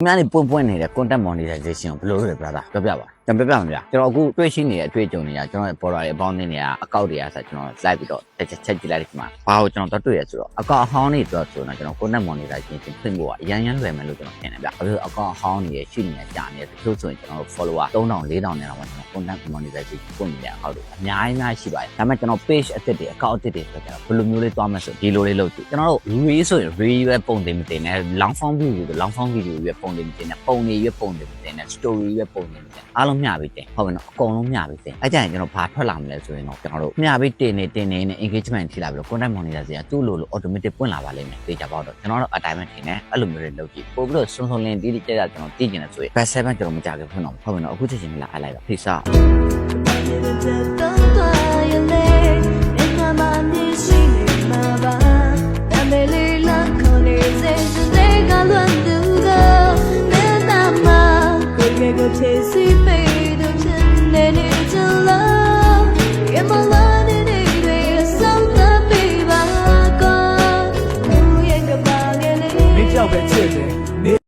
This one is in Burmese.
ခင်ဗျားနေပွင့်ပွင့်နေတဲ့ content monetization ကိုဘယ်လိုလုပ်လဲ brother ပြောပြပါကျွန်တော်ပြောပြမှာဗျာကျွန်တော်အခုတွေ့ရှိနေတဲ့အတွေ့အကြုံတွေကကျွန်တော်ရဲ့ border တွေအပေါင်းအသင်းတွေကအကောက်တွေကဆိုကျွန်တော်လိုက်ပြီးတော့တစ်ချက်ချက်ကြည့်လိုက်ဒီမှာဘာကိုကျွန်တော်တို့တွေ့ရဆိုတော့အကောက်အဟောင်းတွေတော့ဆိုတော့ကျွန်တော် content monetization ပြင်ဖွင့်ဖို့ကအရန်ရန်လွယ်မယ်လို့ကျွန်တော်ထင်တယ်ဗျာဘာလို့အကောက်အဟောင်းတွေရဲ့ရှိနေတဲ့ကြာနေတဲ့တချို့ဆိုရင်ကျွန်တော်တို့ follower 3000 4000နဲ့တော့ကျွန်တော် content monetization ပွင့်နေတဲ့အကောက်တွေအများကြီးအများကြီးရှိပါတယ်ဒါပေမဲ့ကျွန်တော် page အသစ်တွေအကောက်အသစ်တွေဆိုတော့ကျွန်တော်ဘယ်လိုမျိုးလေးသွားမလဲဆိုဒီလိုလေးလုပ်ကြည့်ကျွန်တော်တို့ reel ဆိုရင် reel ပဲပုံတင်မတင်နဲ့ long form video ဆို long form video ပဲပုံတင်မတင်နဲ့ပုံတွေပဲပုံတင်မတင်နဲ့ story ပဲပုံတင်မတင်အားလုံးမျှပြီးတင်ဟုတ်ကဲ့နော်အကုန်လုံးမျှပြီးတင်အဲ့ကြရင်ကျွန်တော်ဘာထွက်လာမလဲဆိုရင်တော့ကျွန်တော်တို့မျှပြီးတင်နေတင်နေနဲ့ engagement ထိလာပြီးတော့ content monetization ကသူ့လိုလို automatic ပွင့်လာပါလိမ့်မယ်သိကြပါတော့ကျွန်တော်တို့အတိုင်းပဲထင်တယ်အဲ့လိုမျိုးတွေလုပ်ကြည့်ပို့ပြီးတော့စွန်းစွန်းလင်းတီးတီးကြကြကျွန်တော်သိကျင်တယ်ဆိုရင် best 7ကျွန်တော်မကြခင်ဖွင့်တော့ဟုတ်ကဲ့နော်အခုချက်ချင်းလာအားလိုက်ပါဖိစားချေစီပေတို့ချင်နေနေချလို့ရမလာနေနေတွေဆောင်းသပေးပါကောဘုရဲ့ကပါငယ်လေးမင်းကြောက်ပဲချစ်တယ်